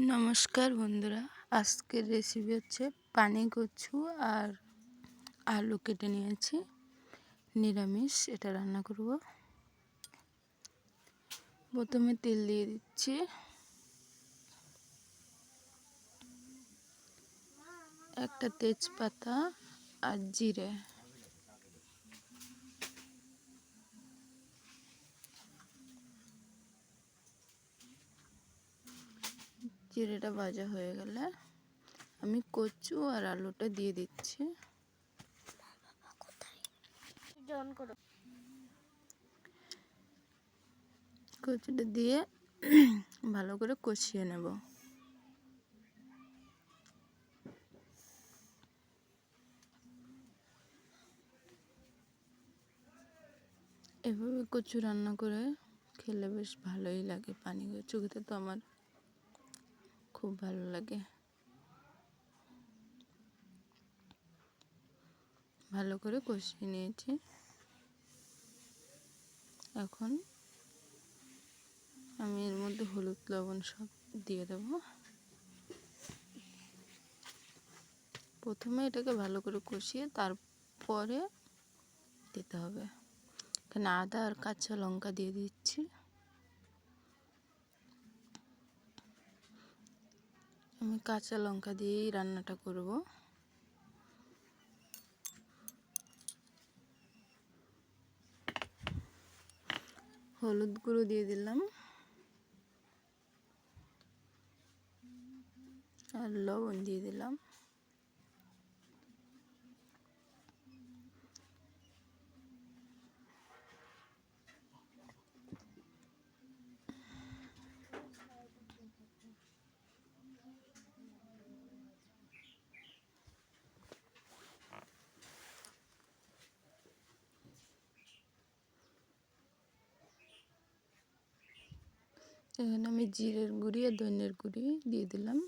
নমস্কার বন্ধুরা, আজকের রেসিপি হচ্ছে পানি কচু আর আলু কেটে নিয়েছি। নিরামিষ, এটা রান্না করব। প্রথমে তেল দিয়ে দিচ্ছি। একটা তেজপাতা আর জিরে। জিরেটা ভাজা হয়ে গেলে আমি কচু আর আলুটা দিয়ে দিচ্ছি। কচুটা দিয়ে ভালো করে কষিয়ে নেব। এভাবে কচু রান্না করে খেলে বেশ ভালোই লাগে পানি। কচু খেতে তো আমার খুব ভালো লাগে। ভালো করে কষিয়ে নিয়েছি। এখন আমি এর মধ্যে হলুদ, লবণ সব দিয়ে দেব। প্রথমে এটাকে ভালো করে কষিয়ে তারপরে দিতে হবে। এখানে আদা আর কাঁচা লঙ্কা দিয়ে দিচ্ছি। আমি কাঁচা লঙ্কা দিয়েই রান্নাটা করব। হলুদ গুঁড়ো দিয়ে দিলাম। আর লবণ দিয়ে দিলাম। এখানে আমি জিরের গুঁড়ি আর ধনের গুঁড়ি দিয়ে দিলাম।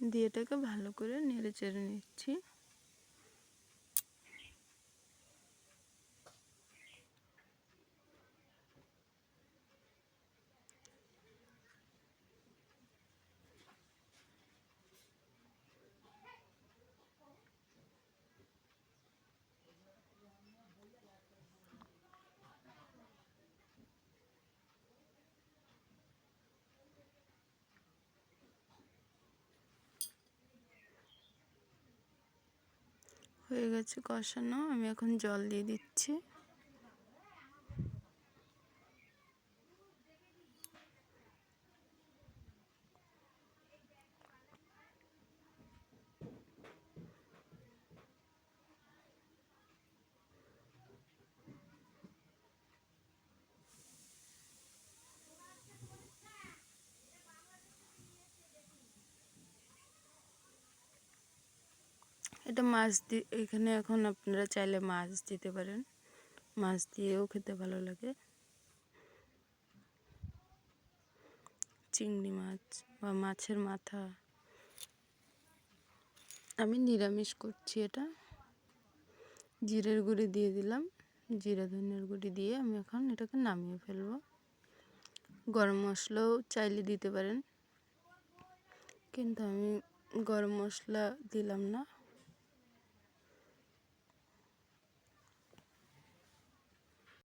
দিয়ে এটাকে ভালো করে নেড়ে চেড়ে নিচ্ছি। হয়ে গেছে কষানো আমি এখন জল দিয়ে দিচ্ছি। এটা মাছ দিয়ে এখানে এখন আপনারা চাইলে মাছ দিতে পারেন। মাছ দিয়েও খেতে ভালো লাগে। চিংড়ি মাছ বা মাছের মাথা। আমি নিরামিষ করছি এটা। জিরের গুঁড়ি দিয়ে দিলাম। জিরা, ধনের গুঁড়ি দিয়ে আমি এখন এটাকে নামিয়ে ফেলব। গরম মশলাও চাইলে দিতে পারেন। কিন্তু আমি গরম মশলা দিলাম না।